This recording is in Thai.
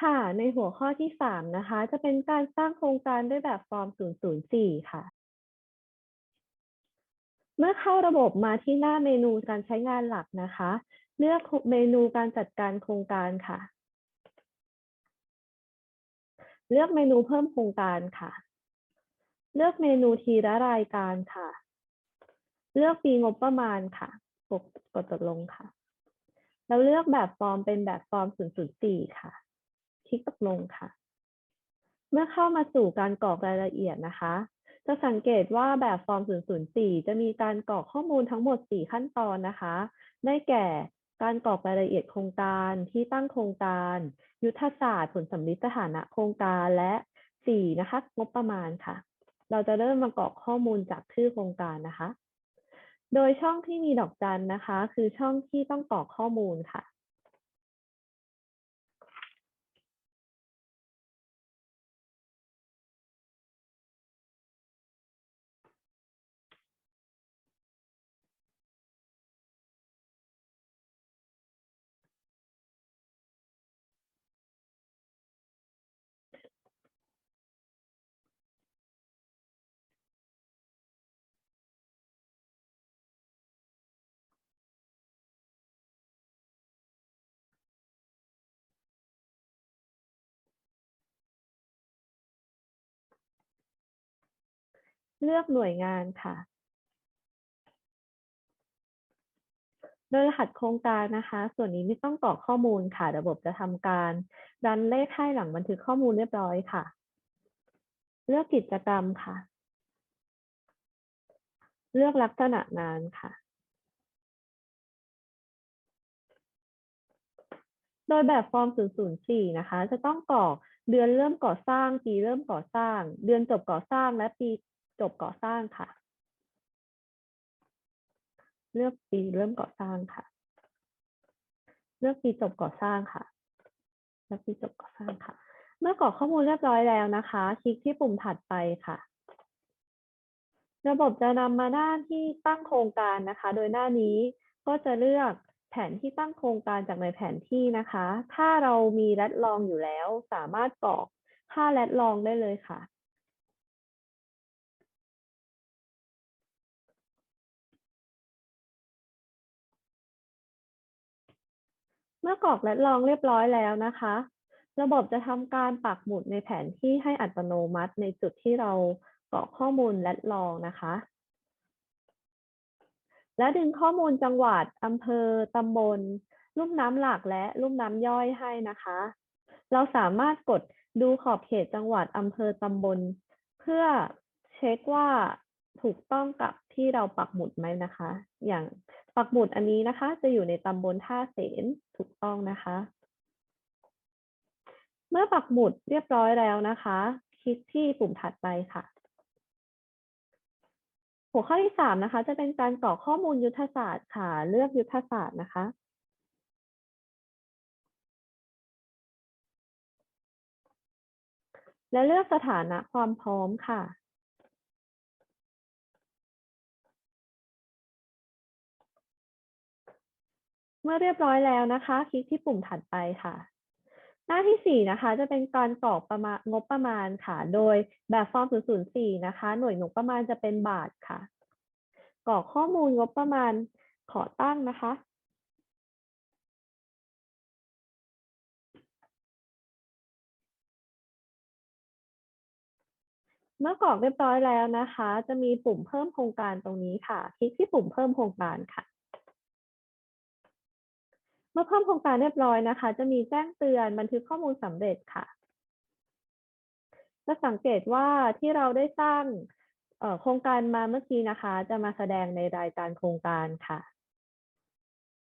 ค่ะ ในหัวข้อที่สามนะคะ จะเป็นการสร้างโครงการด้วยแบบฟอร์ม 004 ค่ะ เมื่อเข้าระบบมาที่หน้าเมนูการใช้งานหลักนะคะ เลือกเมนูการจัดการโครงการค่ะ เลือกเมนูเพิ่มโครงการค่ะ เลือกเมนูทีละรายการค่ะ เลือกปีงบประมาณค่ะ กดกดตกลงค่ะ แล้วเลือกแบบฟอร์มเป็นแบบฟอร์ม 004 ค่ะ คลิกตกลงค่ะ เมื่อเข้ามาสู่การกรอกรายละเอียดนะคะ จะสังเกตว่าแบบฟอร์ม 004 จะมีการกรอกข้อมูลทั้งหมด 4 ขั้นตอนนะคะ ได้แก่การกรอกรายละเอียดโครงการที่ตั้งโครงการ ยุทธศาสตร์ ผลสำลิดสถานะโครงการและ 4 นะคะ งบประมาณค่ะ เราจะเริ่มมากรอกข้อมูลจากชื่อโครงการนะคะ โดยช่องที่มีดอกจันนะคะ คือช่องที่ต้องกรอกข้อมูลค่ะ เลือกหน่วยงานค่ะ โดยรหัสโครงการนะคะ ส่วนนี้ไม่ต้องกรอกข้อมูลค่ะ ระบบจะทำการรันเลขให้หลังบันทึกข้อมูลเรียบร้อยค่ะ เลือกกิจกรรมค่ะ เลือกลักษณะงานค่ะโดยแบบฟอร์ม 004 นะคะ จะต้องกรอกเดือนเริ่มก่อสร้าง ปีเริ่มก่อสร้าง เดือนจบก่อสร้าง และปี จบก่อสร้างค่ะ เลือกปีเริ่มก่อสร้างค่ะ เลือกปีจบก่อสร้างค่ะ เลือกปีจบก่อสร้างค่ะ เมื่อกรอกข้อมูลเรียบร้อยแล้วนะคะ คลิกที่ปุ่มถัดไปค่ะระบบจะนำมาหน้าที่ตั้งโครงการนะคะ โดยหน้านี้ก็จะเลือกแผนที่ตั้งโครงการจากในแผนที่นะคะ ถ้าเรามีแรดลองอยู่แล้ว สามารถกรอกค่าแรดลองได้เลยค่ะ มื่อกรอกและลองเรียบร้อยแล้วนะคะ ระบบจะทำการปักหมุดในแผนที่ให้อัตโนมัติในจุดที่เรากรอกข้อมูลและลองนะคะ และดึงข้อมูลจังหวัดอำเภอตำบลลุ่มน้ำหลักและลุ่มน้ำย่อยให้นะคะ เราสามารถกดดูขอบเขตจังหวัดอำเภอตำบล เพื่อเช็คว่าถูกต้องกับที่เราปักหมุดไหมนะคะ อย่าง ปักหมุดอันนี้นะคะ จะอยู่ในตำบลท่าเสนถูกต้องนะคะ เมื่อปักหมุดเรียบร้อยแล้วนะคะ คลิกที่ปุ่มถัดไปค่ะ หัวข้อที่สามนะคะ จะเป็นการกรอกข้อมูลยุทธศาสตร์ค่ะ เลือกยุทธศาสตร์นะคะและเลือกสถานะความพร้อมค่ะ เมื่อเรียบร้อยแล้วนะคะ คลิกที่ปุ่มถัดไปค่ะ หน้าที่สี่นะคะ จะเป็นการกรอกประมาณงบประมาณค่ะ โดยแบบฟอร์ม 004 นะคะ หน่วยงบประมาณจะเป็นบาทค่ะ กรอกข้อมูลงบประมาณขอตั้งนะคะเมื่อกรอกเรียบร้อยแล้วนะคะ จะมีปุ่มเพิ่มโครงการตรงนี้ค่ะ คลิกที่ปุ่มเพิ่มโครงการค่ะ มื่อเพิ่มโครงการเรียบร้อยนะคะ จะมีแจ้งเตือนบันทึกข้อมูลสำเร็จค่ะ จะสังเกตว่าที่เราได้สร้างโครงการมาเมื่อกี้นะคะ จะมาแสดงในรายการโครงการค่ะ